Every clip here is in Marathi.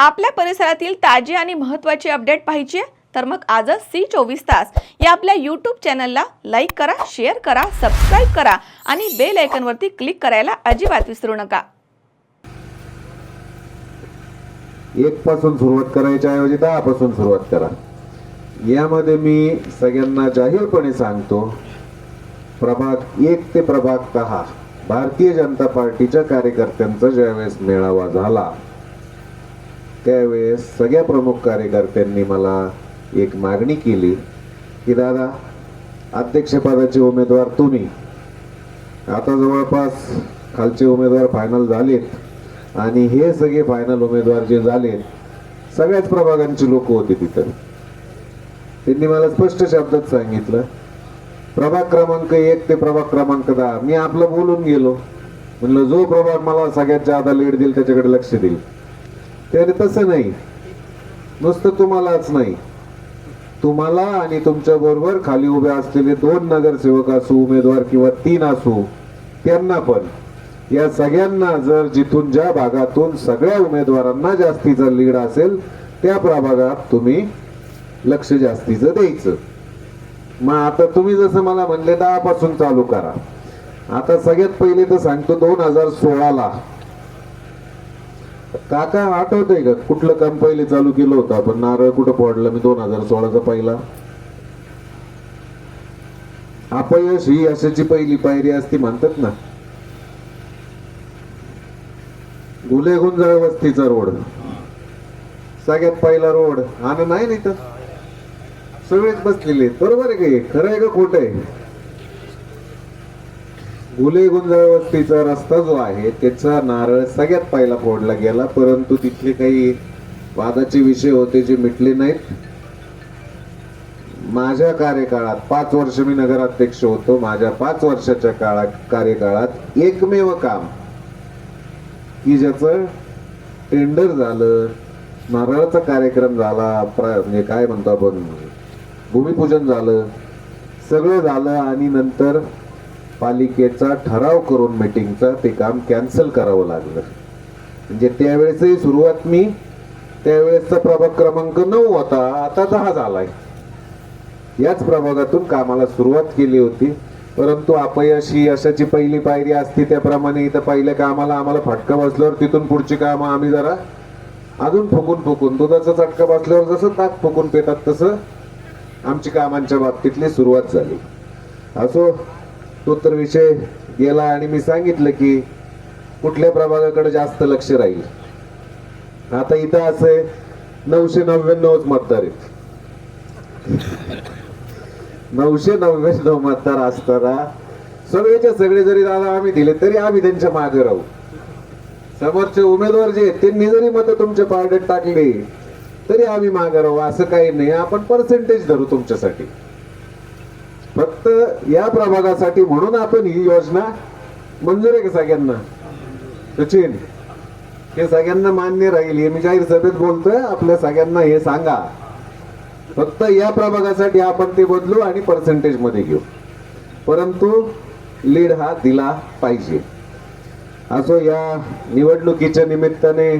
आपल्या परिसरातील ताजी आणि महत्त्वाची अपडेट पाहिजे? तर मग आजच सी चोवीस तास या आपल्या यूट्यूब चॅनलला लाईक करा शेअर करा सबस्क्राईब करा आणि बेल आयकनवरती क्लिक करायला अजिबात विसरू नका. एक पासून सुरुवात करायच्या ऐवजी म्हणजे दहा पासून सुरुवात करा. यामध्ये मी सगळ्यांना जाहीरपणे सांगतो प्रभाग एक ते प्रभाग दहा भारतीय जनता पार्टीच्या कार्यकर्त्यांचा ज्यावेळेस मेळावा झाला त्यावेळेस सगळ्या प्रमुख कार्यकर्त्यांनी मला एक मागणी केली की दादा अध्यक्षपदाचे उमेदवार तुम्ही. आता जवळपास खालचे उमेदवार फायनल झालेत आणि हे सगळे फायनल उमेदवार जे झालेत सगळ्याच प्रभागांची लोक होते तिथं. त्यांनी मला स्पष्ट शब्दात सांगितलं प्रभाग क्रमांक एक ते प्रभाग क्रमांक दहा मी आपलं बोलून गेलो. म्हणलं जो प्रभाग मला सगळ्यात जादा लीड देईल त्याच्याकडे लक्ष देईल. त्याने तसं नाही. नुसतं तुम्हालाच नाही. तुम्हाला आणि तुमच्या बरोबर खाली उभे असलेले दोन नगरसेवक असू उमेदवार किंवा तीन असू त्यांना पण. या सगळ्यांना जर जिथून ज्या भागातून सगळ्या उमेदवारांना जास्तीचा लीड असेल त्या प्रभागात तुम्ही लक्ष जास्तीचं द्यायचं. मग आता तुम्ही जसं मला म्हणले दहा पासून चालू करा. आता सगळ्यात पहिले तर सांगतो दोन हजार सोळाला काका आठवतंय का? कुठलं काम पहिले चालू केलं होतं? आपण नारळ कुठं पडलं मी दोन हजार सोळाचा पहिला. अपयश ही यशाची पहिली पायरी असती म्हणतात ना. गुलेगुंजळ वस्तीचा रोड सगळ्यात पहिला रोड. आणि नाही नाही तर? सगळेच बसलेले बरोबर आहे का हे? खरं आहे का खोट आहे? गुले गुंजाळ रस्ता जो आहे त्याचा नारळ सगळ्यात पहिला फोडला गेला परंतु तिथले काही वादाचे विषय होते जे मिटले नाहीत. माझ्या कार्यकाळात पाच वर्ष मी नगराध्यक्ष होतो. माझ्या पाच वर्षाच्या काळात कार्यकाळात एकमेव काम की ज्याचं टेंडर झालं नारळाचा कार्यक्रम झाला म्हणजे काय म्हणतो आपण भूमिपूजन झालं सगळं झालं आणि नंतर पालिकेचा ठराव करून मीटिंगचा ते काम कॅन्सल करावं लागलं. म्हणजे त्यावेळेसही सुरुवात मी त्यावेळेसचा प्रभाग क्रमांक नऊ होता आता दहा झालाय. याच प्रभागातून कामाला सुरुवात केली होती. परंतु अपयशी यशाची पहिली पायरी असती त्याप्रमाणे इथं पहिल्या कामाला आम्हाला फटका बसल्यावर तिथून पुढची कामं आम्ही जरा अजून फुकून फुकून दुधाचा चटका बसल्यावर जसं ताक फुकून पेतात तसं आमची कामांच्या बाबतीतली सुरुवात झाली. असो तो तर विषय गेला आणि मी सांगितलं की कुठल्या प्रभागाकडे जास्त लक्ष राहील. आता इथं असं आहे नऊशे नव्याण्णवच मतदार आहेत. नऊशे नव्याण्णव मतदार असताना सगळेच्या सगळे जरी दादा आम्ही दिले तरी आम्ही त्यांच्या मागे राहू. समोरचे उमेदवार जे आहेत, त्यांनी जरी मत तुमच्या पार्टीत टाकले तरी आम्ही मागे राहू. असं काही नाही. आपण पर्सेंटेज धरू तुमच्यासाठी. फक्त या प्रभागासाठी म्हणून आपण ही योजना मंजूर आहे का सगळ्यांना? सचिन हे सगळ्यांना मान्य राहील. हे मी जाहीर सभेत बोलतोय. आपल्या सगळ्यांना हे सांगा. फक्त या प्रभागासाठी आपण ते बदलू आणि पर्सेंटेजमध्ये घेऊ. परंतु लीड हा दिला पाहिजे. असो या निवडणुकीच्या निमित्ताने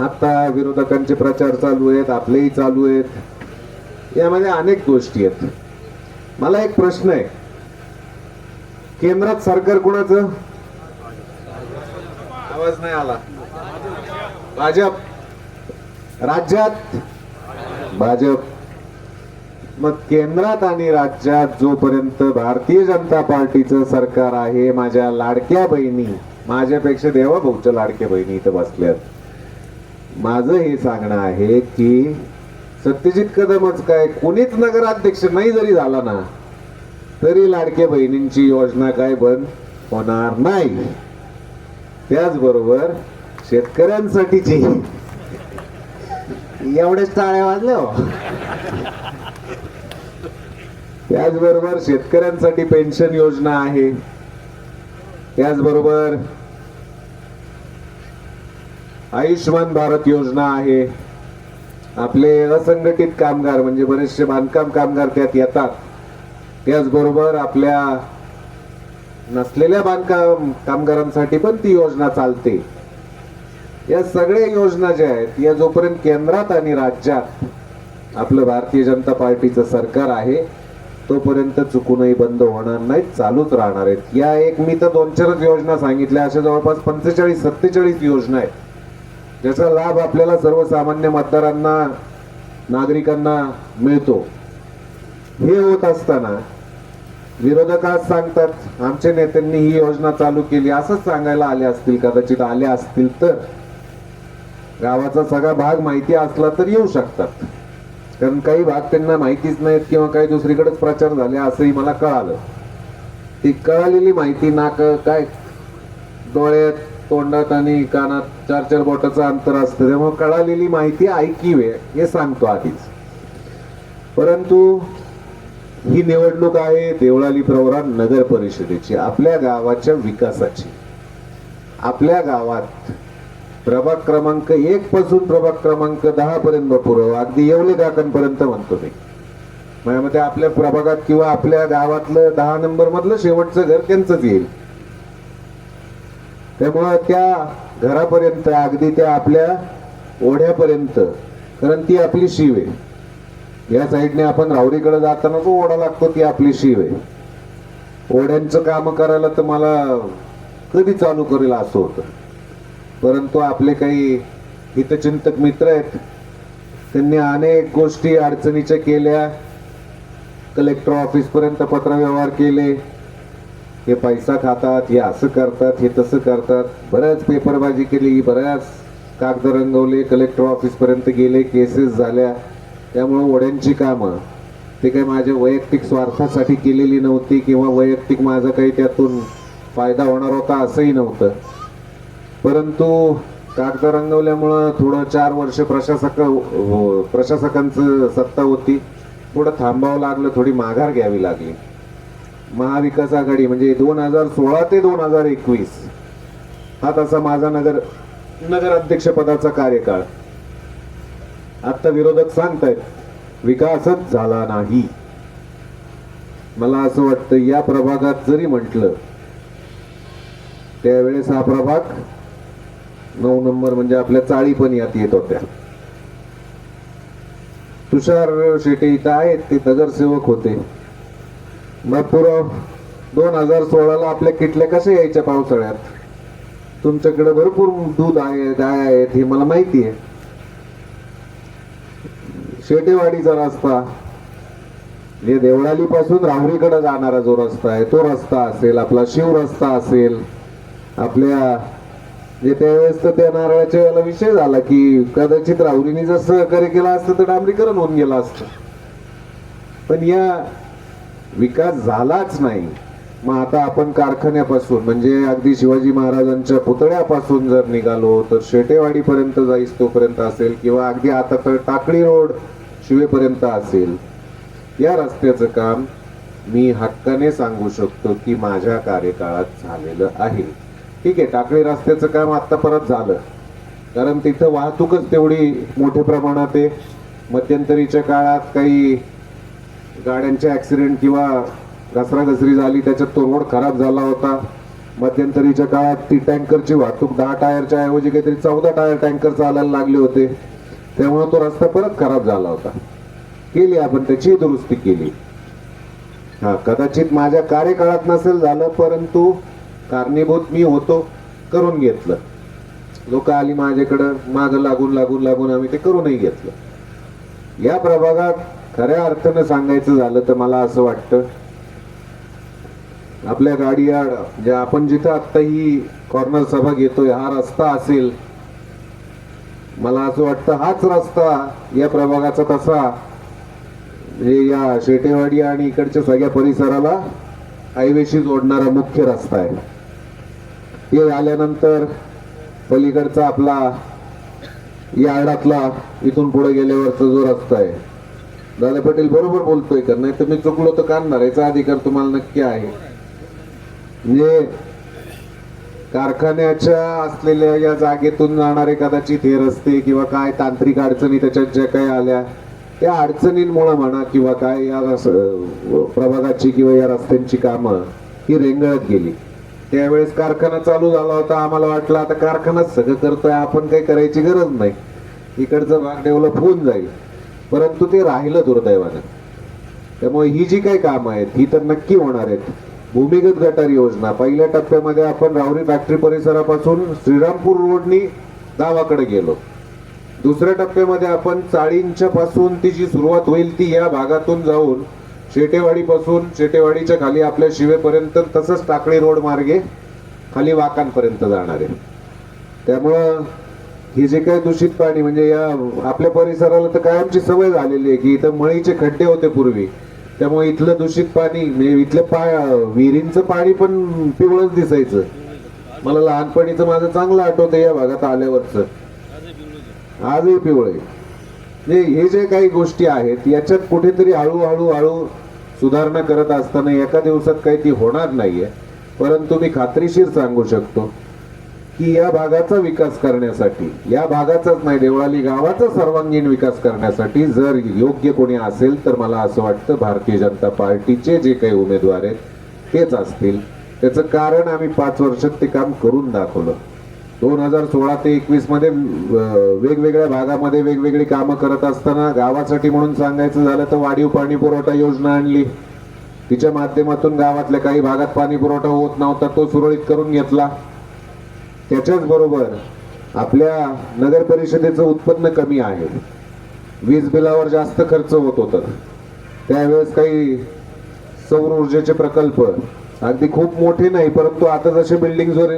आता विरोधकांचे प्रचार चालू आहेत आपलेही चालू आहेत. यामध्ये अनेक गोष्टी आहेत. मला एक प्रश्न आहे. केंद्रात सरकार कोणाचं? आवाज नाही आला. भाजप. राज्यात? भाजप. मग केंद्रात आणि राज्यात जोपर्यंत भारतीय जनता पार्टीचं सरकार आहे माझ्या लाडक्या बहिणी माझ्यापेक्षा देवा भाऊच्या लाडक्या बहिणी इथं बसल्यात. माझं हे सांगणं आहे की सत्यजित कदमच काय? कोणीच नगराध्यक्ष नाही जरी झाला ना तरी लाडक्या बहिणींची योजना काय बंद होणार नाही. त्याचबरोबर शेतकऱ्यांसाठीची. एवढेच टाळ्या वाजल्या हो. त्याचबरोबर शेतकऱ्यांसाठी पेन्शन योजना आहे. त्याचबरोबर आयुष्यमान भारत योजना आहे. आपले असंघटित कामगार म्हणजे बरेचसे बांधकाम कामगार त्यात येतात. त्याचबरोबर आपल्या नसलेल्या बांधकाम कामगारांसाठी पण ती योजना चालते. या सगळ्या योजना ज्या आहेत या जोपर्यंत केंद्रात आणि राज्यात आपलं भारतीय जनता पार्टीचं सरकार आहे तोपर्यंत चुकूनही बंद होणार नाहीत चालूच राहणार आहेत. या एक मी तर दोन चारच योजना सांगितल्या अशा जवळपास पंचेचाळीस सत्तेचाळीस योजना आहेत. ज्याचा लाभ आपल्याला सर्वसामान्य मतदारांना नागरिकांना मिळतो. हे होत असताना विरोधक आज सांगतात आमच्या नेत्यांनी ही योजना चालू केली असंच सांगायला आले असतील कदाचित आले असतील तर. गावाचा सगळा भाग माहिती असला तर येऊ शकतात. कारण काही भाग त्यांना माहितीच नाहीत किंवा काही दुसरीकडेच प्रचार झाले असंही मला कळालं. ती कळालेली माहिती नाक काय डोळ्यात तोंडात आणि कानात चार चार बोटाचं अंतर असतं. त्यामुळे कळालेली माहिती ऐकीवे हे सांगतो आधीच. परंतु ही निवडणूक आहे देवळाली प्रवरा नगर परिषदेची आपल्या गावाच्या विकासाची. आपल्या गावात प्रभाग क्रमांक एक पासून प्रभाग क्रमांक दहा पर्यंत पुरव. अगदी येवले काकांपर्यंत म्हणतो मी. माझ्या मते आपल्या प्रभागात किंवा आपल्या गावातलं दहा नंबर मधलं शेवटचं घर त्यांचंच येईल. त्यामुळं त्या घरापर्यंत अगदी त्या आपल्या ओढ्यापर्यंत कारण ती आपली शिव आहे. या साईडने आपण रावरीकडे जाताना जो ओढा लागतो ती आपली शिव आहे. ओढ्यांचं काम करायला तर मला कधी चालू करेल असं होतं. परंतु आपले काही हितचिंतक मित्र आहेत त्यांनी अनेक गोष्टी अडचणीच्या केल्या. कलेक्टर ऑफिस पर्यंत पत्रव्यवहार केले. हे पैसा खातात हे असं करतात हे तसं करतात. बऱ्याच पेपरबाजी केली बऱ्याच कागद रंगवले कलेक्टर ऑफिसपर्यंत गेले केसेस झाल्या. त्यामुळं ओढ्यांची कामं. ते काही माझ्या वैयक्तिक स्वार्थासाठी केलेली नव्हती किंवा वैयक्तिक माझा काही त्यातून फायदा होणार होता असंही नव्हतं. परंतु कागद रंगवल्यामुळं थोडं चार वर्ष प्रशासक हो- प्रशासकांचं सत्ता होती. थोडं थांबावं लागलं थोडी माघार घ्यावी लागली. महाविकास आघाडी म्हणजे दोन हजार सोळा ते दोन हजार एकवीस. हा तसा माझा नगर नगर कार्यकाळ. आता विरोधक सांगतायत विकासच झाला नाही. मला असं वाटतं या प्रभागात जरी म्हटलं त्यावेळेस हा प्रभाग नऊ नंबर म्हणजे आपल्या चाळी पण यात येत होत्या. तुषार शेटे इथं आहेत ते नगरसेवक होते. मग दोन हजार सोळाला आपल्या किटल्या कशा यायच्या पावसाळ्यात? तुमच्याकडे भरपूर दूध आहे गाय आहेत हे मला माहिती आहे. शेटेवाडीचा रस्ता. हे देवळाली पासून राहुरीकडे जाणारा जो रस्ता आहे तो रस्ता असेल आपला शिव रस्ता असेल. आपल्या जे त्यावेळेस तर त्या नारळाच्या वेळेला विषय झाला की कदाचित राहुरीने जर सहकार्य केला असतं तर डांबरीकरण होऊन गेलं असतं. पण या विकास झालाच नाही. मग आता आपण कारखान्यापासून म्हणजे अगदी शिवाजी महाराजांच्या पुतळ्यापासून जर निघालो तर शेटेवाडीपर्यंत जाईस तोपर्यंत असेल किंवा अगदी आता तर टाकळी रोड शिवेपर्यंत असेल. या रस्त्याचं काम मी हक्काने सांगू शकतो की माझ्या कार्यकाळात झालेलं आहे. ठीक आहे टाकळी रस्त्याचं काम आत्ता परत झालं. कारण तिथं वाहतूकच तेवढी मोठ्या प्रमाणात आहे. मध्यंतरीच्या काळात काही गाड्यांचे ऍक्सिडेंट किंवा घसराघसरी झाली त्याच्यात तो रोड खराब झाला होता. मध्यंतरीच्या काळात ती टँकरची वाहतूक दहा टायरच्या ऐवजी काहीतरी चौदा टायर टँकर चालायला लागले होते. त्यामुळे तो रस्ता परत खराब झाला होता. केली आपण त्याची दुरुस्ती केली. हा कदाचित माझ्या कार्यकाळात नसेल झालं परंतु कारणीभूत मी होतो करून घेतलं. लोक आली माझ्याकडं माझं लागून लागून लागून आम्ही ते करूनही घेतलं. या प्रभागात खऱ्या अर्थानं सांगायचं झालं तर मला असं वाटतं. आपल्या गाडी आड आपण जिथं आत्ता ही कॉर्नर सभा घेतोय हा रस्ता असेल. मला असं वाटतं हाच रस्ता या प्रभागाचा तसा. म्हणजे या शेटेवाडी आणि इकडच्या सगळ्या परिसराला हायवेशी जोडणारा मुख्य रस्ता आहे. ते आल्यानंतर पलीकडचा आपला यार्डातला इथून पुढे गेल्यावरचा जो रस्ता आहे दादा पटेल बरोबर बोलतोय का? नाही तर मी चुकलो तर काढणार. याचा अधिकार तुम्हाला नक्की आहे. म्हणजे कारखान्याच्या असलेल्या या जागेतून जाणारे कदाचित हे रस्ते किंवा काय तांत्रिक अडचणी त्याच्यात ज्या काही आल्या त्या अडचणींमुळे म्हणा किंवा काय या रस- प्रभागाची किंवा या रस्त्यांची कामं ही रेंगळत गेली. त्यावेळेस कारखाना चालू झाला होता. आम्हाला वाटलं आता कारखानाच सगळं करतोय. आपण काही करायची गरज नाही. इकडचं भाग डेव्हलप होऊन जाईल. परंतु ते राहिलं दुर्दैवानं. त्यामुळे ही जी काही कामं आहेत ही तर नक्की होणार आहेत. भूमिगत गटार योजना. पहिल्या टप्प्यामध्ये आपण रावरी फॅक्टरी परिसरापासून श्रीरामपूर रोडनी गावाकडे गेलो. दुसऱ्या टप्प्यामध्ये आपण चाळींच्या पासून ती जी सुरुवात होईल ती या भागातून जाऊन शेटेवाडीपासून शेटेवाडीच्या खाली आपल्या शिवेपर्यंत तसंच टाकळी रोड मार्गे खाली वाकांपर्यंत जाणार आहे. त्यामुळं हे जे काय दूषित पाणी म्हणजे या आपल्या परिसराला तर कायमची सवय झालेली आहे की इथं मळीचे खड्डे होते पूर्वी. त्यामुळे इथलं दूषित पाणी म्हणजे इथलं पा विहिरींचं पाणी पण पिवळच दिसायचं. मला लहानपणीचं माझं चांगलं आठवतं या भागात आल्यावरचं. आजही पिवळे म्हणजे हे जे काही गोष्टी आहेत याच्यात कुठेतरी हळूहळू हळू सुधारणा करत असताना एका दिवसात काही ती होणार नाहीये. परंतु मी खात्रीशीर सांगू शकतो. की या भागाचा विकास करण्यासाठी या भागाचाच नाही देवळाली गावाचा सर्वांगीण विकास करण्यासाठी जर योग्य कोणी असेल तर मला असं वाटतं भारतीय जनता पार्टीचे जे काही उमेदवार आहेत तेच असतील. त्याचं कारण आम्ही पाच वर्षात ते काम करून दाखवलं. दोन हजार सोळा ते एकवीसमध्ये वेगवेगळ्या भागामध्ये वेगवेगळी कामं करत असताना गावासाठी म्हणून सांगायचं झालं तर वाढीव पाणी पुरवठा योजना आणली. तिच्या माध्यमातून गावातल्या काही भागात पाणी पुरवठा होत नव्हता तो सुरळीत करून घेतला. त्याच्याच बरोबर आपल्या नगर परिषदेचं उत्पन्न कमी आहे. वीज बिलावर जास्त खर्च होत होता. त्यावेळेस काही सौर ऊर्जेचे प्रकल्प अगदी खूप मोठे नाही परंतु आता जसे बिल्डिंगवर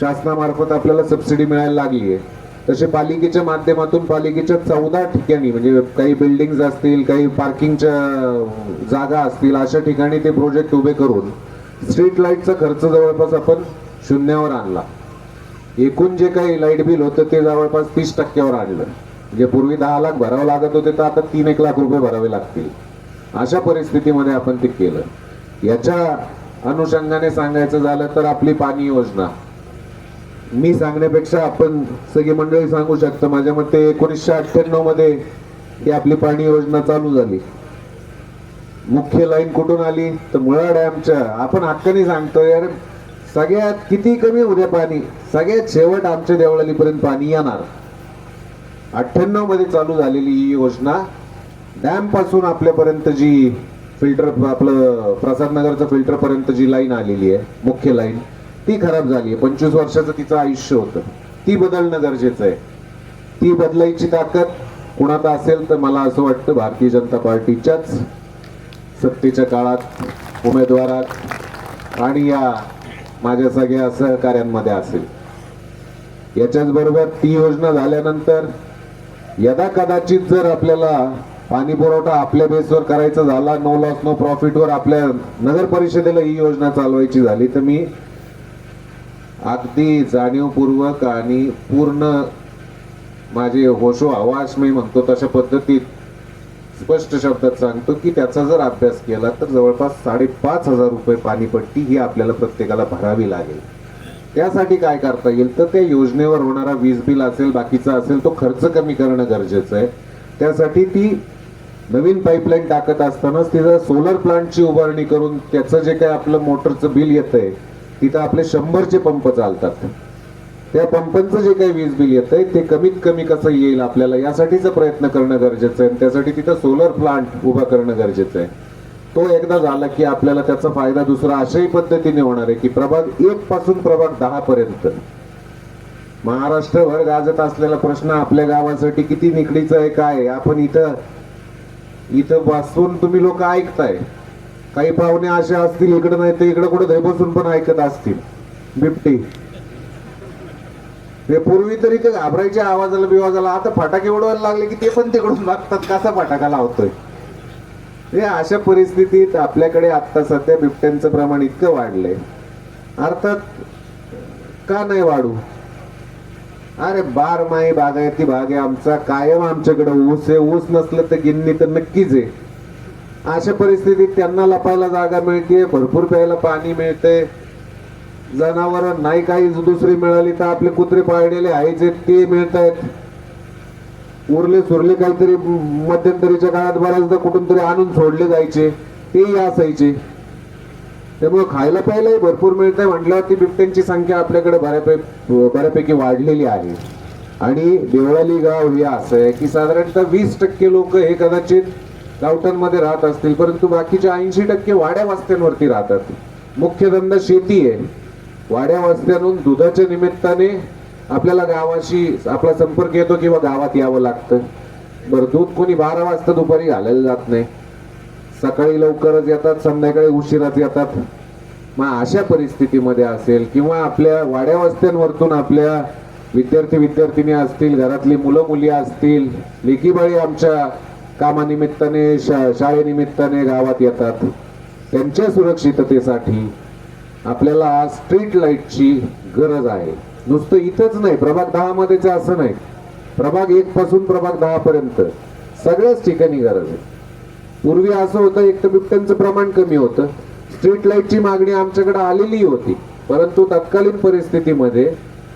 शासनामार्फत आपल्याला सबसिडी मिळायला लागली आहे तसे पालिकेच्या माध्यमातून पालिकेच्या चौदा ठिकाणी म्हणजे काही बिल्डिंग असतील काही पार्किंगच्या जागा असतील अशा ठिकाणी ते प्रोजेक्ट उभे करून स्ट्रीट लाईटचा खर्च जवळपास आपण शून्यावर आणला. एकूण जे काही लाइट बिल होतं ते जवळपास तीस टक्क्यावर आणलं. म्हणजे पूर्वी दहा लाख भरावं लागत होते तर आता तीन एक लाख रुपये भरावे लागतील. अशा परिस्थितीमध्ये आपण ते केलं. याच्या अनुषंगाने सांगायचं झालं तर आपली पाणी योजना. मी सांगण्यापेक्षा आपण सगळी मंडळी सांगू शकतो माझ्या मते एकोणीसशे अठ्ठ्याण्णवमध्ये ही आपली पाणी योजना चालू झाली. मुख्य लाईन कुठून आली? तर मुळा डॅमच्या. आपण हक्काने सांगतो यार सगळ्यात किती कमी उद्या पाणी? सगळ्यात शेवट आमच्या देवळालीपर्यंत पाणी येणार. अठ्ठ्याण्णवमध्ये चालू झालेली ही योजना डॅमपासून आपल्यापर्यंत जी फिल्टर आपलं प्रसाद नगरचं फिल्टर पर्यंत जी लाईन आलेली आहे मुख्य लाईन ती खराब झाली आहे. पंचवीस वर्षाचं तिचं आयुष्य होतं. ती बदलणं गरजेचं आहे. ती बदलायची ताकद कुणात असेल तर मला असं वाटतं भारतीय जनता पार्टीच्याच सत्तेच्या काळात उमेदवारात आणि या माझ्या सगळ्या सहकार्यांमध्ये असेल. याच्याच बरोबर ती योजना झाल्यानंतर यदा कदाचित जर आपल्याला पाणी पुरवठा आपल्या बेसवर करायचा झाला नो लॉस नो प्रॉफिटवर आपल्या नगर परिषदेला ही योजना चालवायची झाली तर मी अगदी जाणीवपूर्वक आणि पूर्ण माझे होशो आवास मी म्हणतो तशा पद्धतीत स्पष्ट शब्दात सांगतो की त्याचा जर अभ्यास केला तर जवळपास साडेपाच हजार रुपये पाणीपट्टी ही आपल्याला प्रत्येकाला भरावी लागेल. त्यासाठी काय करता येईल? तर त्या योजनेवर होणारा वीज बिल असेल बाकीचा असेल तो खर्च कमी करणं गरजेचं आहे. त्यासाठी ती नवीन पाईपलाईन टाकत असतानाच तिथं सोलर प्लांटची उभारणी करून त्याचं जे काय आपलं मोटरचं बिल येतंय तिथं आपले शंभरचे पंप चालतात. त्या पंपांचं जे काही वीज बिल येतंय ते कमीत कमी कसं येईल आपल्याला यासाठीचा प्रयत्न करणं गरजेचं आहे. आणि त्यासाठी तिथं सोलर प्लांट उभा करणं गरजेचं आहे. तो एकदा झाला की आपल्याला त्याचा फायदा दुसरा अशाही पद्धतीने होणार आहे की प्रभाग एक पासून प्रभाग दहा पर्यंत. महाराष्ट्रभर गाजत असलेला प्रश्न आपल्या गावासाठी किती निकडीचा आहे काय आपण इथं इथं बसून तुम्ही लोक ऐकताय. काही पाहुणे असे असतील इकडे नाही तर इकडे कुठे बसून पण ऐकत असतील. बिबटी. पूर्वी तरी ते घाबरायच्या आवाजाला बिवाजाला आता फटाके उडवायला लागले की ते पण तिकडून लागतात कसा फटाका लावतोय? हे अशा परिस्थितीत आपल्याकडे आता सध्या बिबट्यांचं प्रमाण इतकं वाढलंय. अर्थात का नाही वाढू? अरे बार माई बागायती भाग आहे आमचा कायम आमच्याकडे ऊस आहे. ऊस नसलं तर गिन्नी तर नक्कीच आहे. अशा परिस्थितीत त्यांना लपायला जागा मिळते भरपूर प्यायला पाणी मिळते जनावर नाही काही दुसरी मिळाली तर आपले कुत्रे पाळलेले आहे जे ते मिळत आहेत उरले सुरले काहीतरी मध्यंतरीच्या काळात बऱ्याचदा कुठून तरी आणून सोडले जायचे. तेही असायचे. त्यामुळे खायला प्यायलाही भरपूर मिळतंय. म्हटल्यावरती बिबट्यांची संख्या आपल्याकडे बऱ्यापैकी बऱ्यापैकी वाढलेली आहे. आणि देवळाली गाव हे असं आहे की साधारणतः वीस टक्के लोक हे कदाचित गावठांमध्ये राहत असतील. परंतु बाकीचे ऐंशी टक्के वाड्या वस्त्यांवरती राहतात. मुख्य धंदा शेती आहे. वाड्यावस्त्यांहून दुधाच्या निमित्ताने आपल्याला गावाशी आपला संपर्क येतो किंवा गावात यावं लागतं. बरं दूध कोणी बारा वाजता दुपारी घालायला जात नाही. सकाळी लवकरच येतात संध्याकाळी उशिराच येतात. मग अशा परिस्थितीमध्ये असेल किंवा आपल्या वाड्या वस्त्यांवरतून आपल्या विद्यार्थी विद्यार्थिनी असतील घरातली मुलं मुली असतील लेकीबाळी आमच्या कामानिमित्ताने शा शाळेनिमित्ताने गावात येतात. त्यांच्या सुरक्षिततेसाठी आपल्याला आज स्ट्रीट लाईटची गरज आहे. नुसतं इथंच नाही प्रभाग दहा मध्येच असं नाही. प्रभाग एक पासून प्रभाग दहा पर्यंत. सगळ्याच ठिकाणी गरज आहे. पूर्वी असं होतं एक तर बिबट्यांचं प्रमाण कमी होतं. स्ट्रीट लाईटची मागणी आमच्याकडे आलेली होती. परंतु तत्कालीन परिस्थितीमध्ये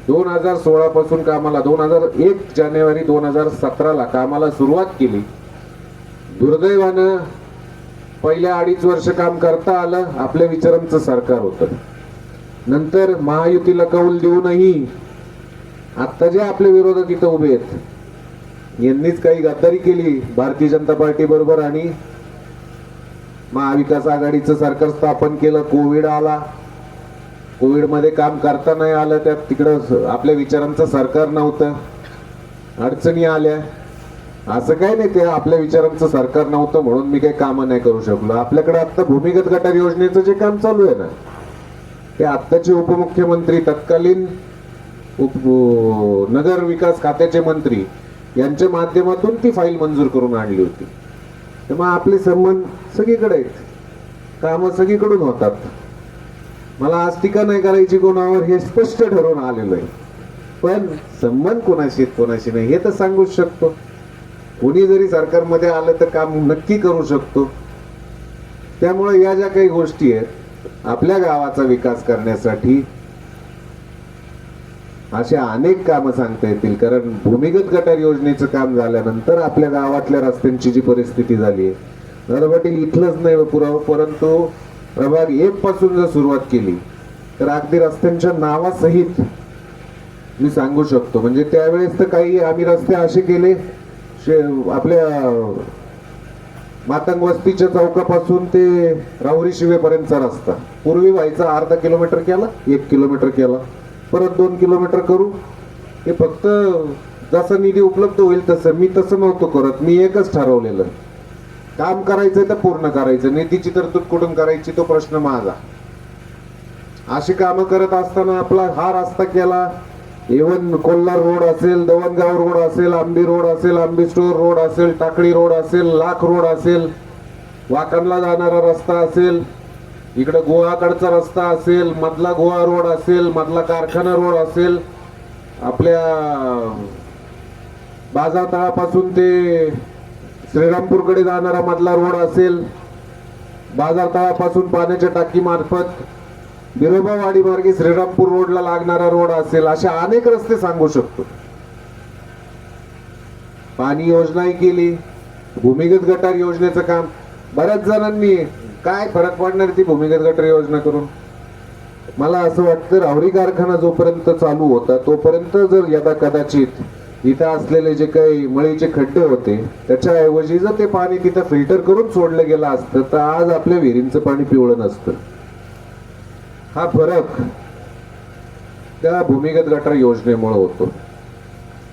दोन हजार सोळा पासून कामाला दोन हजार एक जानेवारी दोन हजार सतराला कामाला सुरुवात केली. दुर्दैवानं पहिल्या अडीच वर्ष काम करता आलं आपल्या विचारांचं सरकार होतं. नंतर महायुतीला कौल देऊनही आता जे आपले विरोधक इथं उभे आहेत यांनीच काही गद्दारी केली भारतीय जनता पार्टी बरोबर आणि महाविकास आघाडीचं सरकार स्थापन केलं कोविड आला. कोविडमध्ये काम करता नाही आलं त्यात तिकडं आपल्या विचारांचं सरकार नव्हतं. अडचणी आल्या. असं काही नाही ते आपल्या विचारांचं सरकार नव्हतं म्हणून मी काही कामं नाही करू शकलो. आपल्याकडे आता भूमिगत गटार योजनेचं जे काम चालू आहे ना ते आत्ताचे उपमुख्यमंत्री तत्कालीन उप नगर विकास खात्याचे मंत्री यांच्या माध्यमातून ती फाईल मंजूर करून आणली होती. तेव्हा आपले संबंध सगळीकडे आहेत. कामं सगळीकडून होतात. मला आज टीका नाही करायची कोणावर हे स्पष्ट ठरवून आलेलं आहे. पण संबंध कोणाशी आहेत, कोणाशी नाही हे तर सांगूच शकतो. कोणी जरी सरकारमध्ये आलं तर काम नक्की करू शकतो. त्यामुळे या ज्या काही गोष्टी आहेत आपल्या गावाचा विकास करण्यासाठी अशा अनेक कामं सांगता येतील. कारण भूमिगत गटार योजनेचं काम झाल्यानंतर आपल्या गावातल्या रस्त्यांची जी परिस्थिती झाली आहे दादा इथलंच नाही पुरावं परंतु प्रभाग एक पासून जर सुरुवात केली तर अगदी रस्त्यांच्या नावासहित मी सांगू शकतो. म्हणजे त्यावेळेस तर काही आम्ही रस्ते असे केले शे- आपल्या मातंग वस्तीच्या चौकापासून ते राहुरी शिवेपर्यंतचा रस्ता. पूर्वी व्हायचा अर्धा किलोमीटर केला एक किलोमीटर केला. परत दोन किलोमीटर करू. हे फक्त जसा निधी उपलब्ध होईल तसं मी तसं नव्हतो करत मी एकच ठरवलेलं. काम करायचं तर पूर्ण करायचं निधीची तरतूद कुठून करायची तो प्रश्न माझा. अशी कामं करत असताना आपला हा रस्ता केला इवन कोल्हार रोड असेल दवणगाव रोड असेल आंबी रोड असेल आंबी स्टोर रोड असेल टाकळी रोड असेल लाख रोड असेल वाकणला जाणारा रस्ता असेल इकडं गोवाकडचा रस्ता असेल मधला गोवा रोड असेल मधला कारखाना रोड असेल आपल्या बाजार तळापासून ते श्रीरामपूरकडे जाणारा मधला रोड असेल बाजार तळापासून पाण्याच्या टाकीमार्फत बिरोबावाडी मार्गे श्रीरामपूर रोडला लागणारा रोड असेल असे अनेक रस्ते सांगू शकतो. पाणी योजनाही केली भूमिगत गटार योजनेचं काम. बऱ्याच जणांनी काय फरक पडणार ती भूमिगत गटार योजना करून? मला असं वाटतं राहुरी कारखाना जोपर्यंत चालू होता तोपर्यंत जर यदा कदाचित इथं असलेले जे काही मळीचे खड्डे होते त्याच्याऐवजी जर ते पाणी तिथं फिल्टर करून सोडलं गेलं असतं तर आज आपल्या विहिरींचं पाणी पिवळं नसतं. हा फरक त्या भूमिगत गटार योजनेमुळे होतो.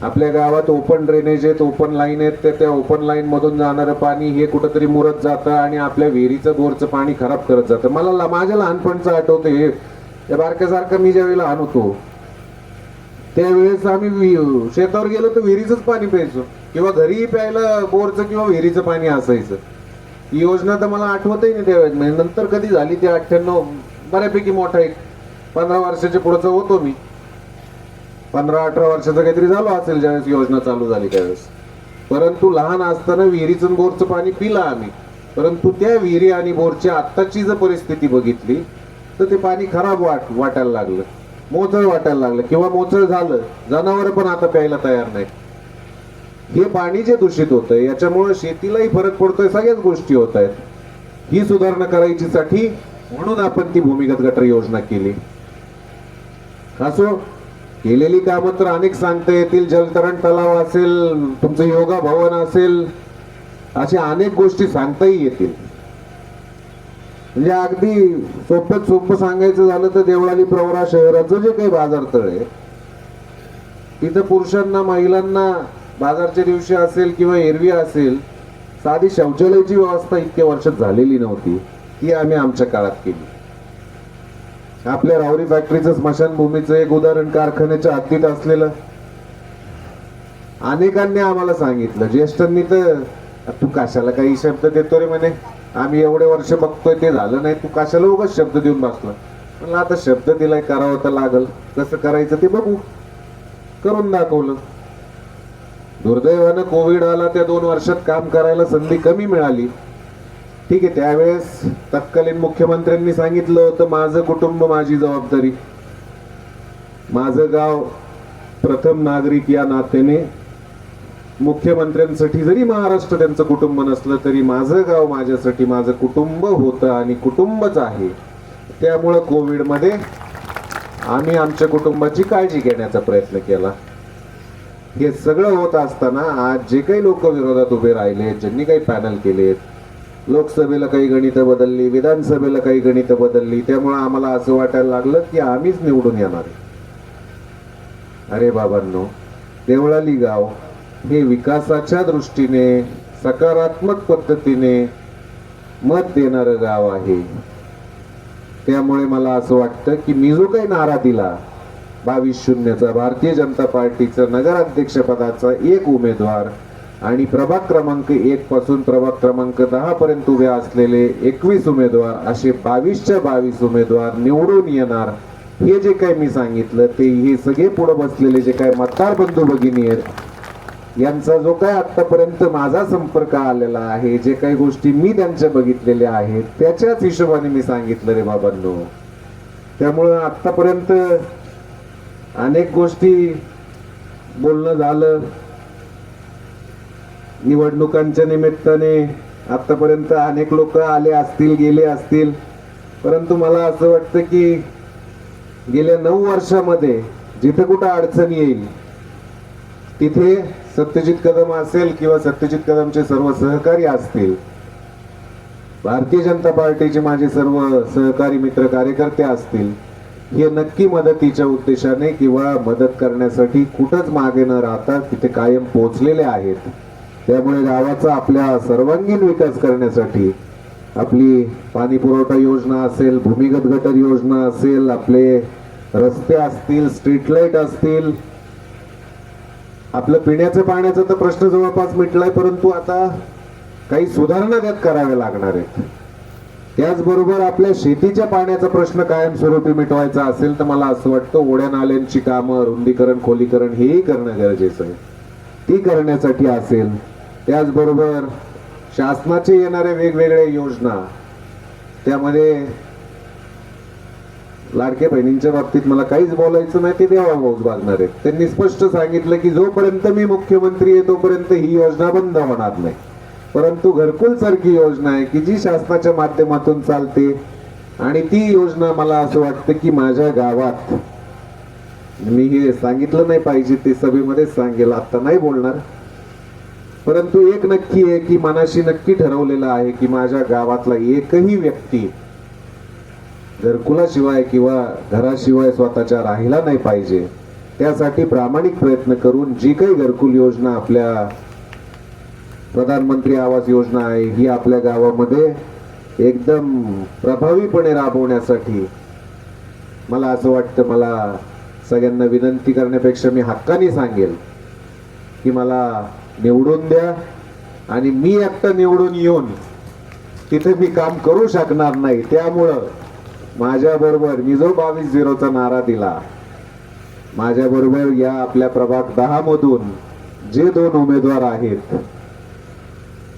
आपल्या गावात ओपन ड्रेनेज आहेत ओपन लाईन आहेत ते त्या ओपन लाईन मधून जाणारं पाणी हे कुठंतरी मुरत जातं आणि आपल्या विहिरीचं बोरचं पाणी खराब करत जातं. मला माझ्या लहानपणचं आठवतं हे त्या बारक्यासारखं मी ज्यावेळी लहान होतो त्यावेळेस आम्ही वि- शेतावर गेलो तर विहिरीचंच पाणी प्यायचो. किंवा घरी प्यायला बोरचं किंवा विहिरीचं पाणी असायचं. ही योजना तर मला आठवतही नाही त्यावेळेस. म्हणजे नंतर कधी झाली ती अठ्ठ्याण्णव बऱ्यापैकी मोठा एक पंधरा वर्षाच्या पुढचा होतो मी. पंधरा अठरा वर्षाचं काहीतरी झालो असेल ज्यावेळेस योजना चालू झाली त्यावेळेस. परंतु लहान असताना विहिरीचं बोरचं पाणी पिलं आम्ही. परंतु त्या विहिरी आणि बोरची आत्ताची जर परिस्थिती बघितली तर ते पाणी खराब वाट वाटायला लागलं. मोचळ वाटायला लागलं. किंवा मोचळ झालं. जनावर पण आता प्यायला तयार नाही हे पाणी जे दूषित होतंय याच्यामुळे शेतीलाही फरक पडतोय सगळ्याच गोष्टी होत आहेत. ही सुधारणा करायची साठी म्हणून आपण ती भूमिगत गटर योजना केली. असो केलेली कामं तर अनेक सांगता येतील. जलतरण तलाव असेल तुमचं योगा भवन असेल अशा अनेक गोष्टी सांगताही येतील. म्हणजे अगदी सोपं सोपं सांगायचं झालं तर देवळाली प्रवरा शहराचं जे काही बाजारतळ आहे तिथं पुरुषांना महिलांना बाजारच्या दिवशी असेल किंवा एरवी असेल साधी शौचालयाची व्यवस्था इतक्या वर्षात झालेली नव्हती. ही आम्ही आमच्या काळात केली. आपल्या रावरी फॅक्टरीचं स्मशानभूमीचं एक उदाहरण कारखान्याच्या हद्दीत असलेलं. अनेकांनी आम्हाला सांगितलं ज्येष्ठांनी तर तू कशाला काही शब्द देतो रे म्हणे? आम्ही एवढे वर्ष बघतोय ते झालं नाही. तू कशाला उगाच शब्द देऊन बसला? म्हणलं आता शब्द दिलाय करावं तर लागल. कसं करायचं ते बघू. करून दाखवलं. दुर्दैवानं कोविड आला त्या दोन वर्षात काम करायला संधी कमी मिळाली. ठीक आहे त्यावेळेस तत्कालीन मुख्यमंत्र्यांनी सांगितलं होतं माझं कुटुंब माझी जबाबदारी. माझं गाव प्रथम नागरिक या नात्याने. मुख्यमंत्र्यांसाठी जरी महाराष्ट्र त्यांचं कुटुंब नसलं तरी माझं गाव माझ्यासाठी माझं कुटुंब होतं आणि कुटुंबच आहे. त्यामुळं कोविडमध्ये आम्ही आमच्या कुटुंबाची काळजी घेण्याचा प्रयत्न केला. हे सगळं होत असताना आज जे काही लोक विरोधात उभे राहिले ज्यांनी काही पॅनल केलेत लोकसभेला काही गणितं बदलली विधानसभेला काही गणितं बदलली त्यामुळे आम्हाला असं वाटायला लागलं की आम्हीच निवडून येणार अरे बाबांनो देवळाली गाव हे विकासाच्या दृष्टीने सकारात्मक पद्धतीने मत देणारं गाव आहे. त्यामुळे मला असं वाटतं की मी जो काही नारा दिला बावीस शून्यचा भारतीय जनता पार्टीचा नगराध्यक्षपदाचा एक उमेदवार आणि प्रभाग क्रमांक एक पासून प्रभाग क्रमांक दहा पर्यंत उभे असलेले एकवीस उमेदवार असे बावीसच्या बावीस उमेदवार निवडून येणार हे जे काही मी सांगितलं ते हे सगळे पुढे बसलेले जे काही मतदार बंधू भगिनी आहेत यांचा जो काय आतापर्यंत माझा संपर्क आलेला आहे जे काही गोष्टी मी त्यांच्या बघितलेल्या आहेत त्याच्याच हिशोबाने मी सांगितलं रे बाबांनो. त्यामुळं आतापर्यंत अनेक गोष्टी बोलणं झालं. निवडणुकांच्या निमित्ताने आतापर्यंत अनेक लोक आले असतील गेले असतील. परंतु मला असं वाटतं की गेल्या नऊ वर्षामध्ये जिथं कुठं अडचण येईल तिथे सत्यजित कदम असेल किंवा सत्यजित कदमचे सर्व सहकारी असतील. भारतीय जनता पार्टीचे माझे सर्व सहकारी मित्र कार्यकर्ते असतील हे नक्की मदतीच्या उद्देशाने किंवा मदत करण्यासाठी कुठंच मागे न राहता तिथे कायम पोहोचलेले आहेत. त्यामुळे गावाचा आपल्या सर्वांगीण विकास करण्यासाठी आपली पाणी पुरवठा योजना असेल भूमिगत गटर योजना असेल आपले रस्ते असतील स्ट्रीट लाइट असतील. आपलं पिण्याचं पाण्याचा तर प्रश्न जवळपास मिटलाय परंतु आता काही सुधारणा त्यात कराव्या लागणार आहेत. त्याचबरोबर आपल्या शेतीच्या पाण्याचा प्रश्न कायमस्वरूपी मिटवायचा असेल तर मला असं वाटतं ओढ्या नाल्यांची कामं रुंदीकरण खोलीकरण हेही करणं गरजेचं आहे. ती करण्यासाठी असेल त्याचबरोबर शासनाचे येणाऱ्या वेगवेगळ्या योजना त्यामध्ये लाडक्या बहिणींच्या बाबतीत मला काहीच बोलायचं नाही ते देवा भाऊच बघणार आहेत. त्यांनी स्पष्ट सांगितलं की जोपर्यंत मी मुख्यमंत्री आहे तोपर्यंत ही योजना बंद होणार नाही. परंतु घरकुल सारखी योजना आहे की जी शासनाच्या माध्यमातून चालते आणि ती योजना मला असं वाटतं की माझ्या गावात मी हे सांगितलं नाही पाहिजे ते सभेमध्येच सांगेल आता नाही बोलणार. परंतु एक नक्की आहे की मनाशी नक्की ठरवलेलं आहे की माझ्या गावातला एकही व्यक्ती घरकुलाशिवाय किंवा घराशिवाय स्वतःच्या राहिला नाही पाहिजे त्यासाठी प्रामाणिक प्रयत्न करून जी काही घरकुल योजना आपल्या प्रधानमंत्री आवास योजना आहे ही आपल्या गावामध्ये एकदम प्रभावीपणे राबवण्यासाठी मला असं वाटतं मला सगळ्यांना विनंती करण्यापेक्षा मी हक्काने सांगेल की मला निवडून द्या आणि मी एकटं निवडून येऊन तिथे मी काम करू शकणार नाही. त्यामुळं माझ्याबरोबर मी जो बावीस झिरोचा नारा दिला माझ्याबरोबर या आपल्या प्रभाग दहा मधून जे दोन उमेदवार आहेत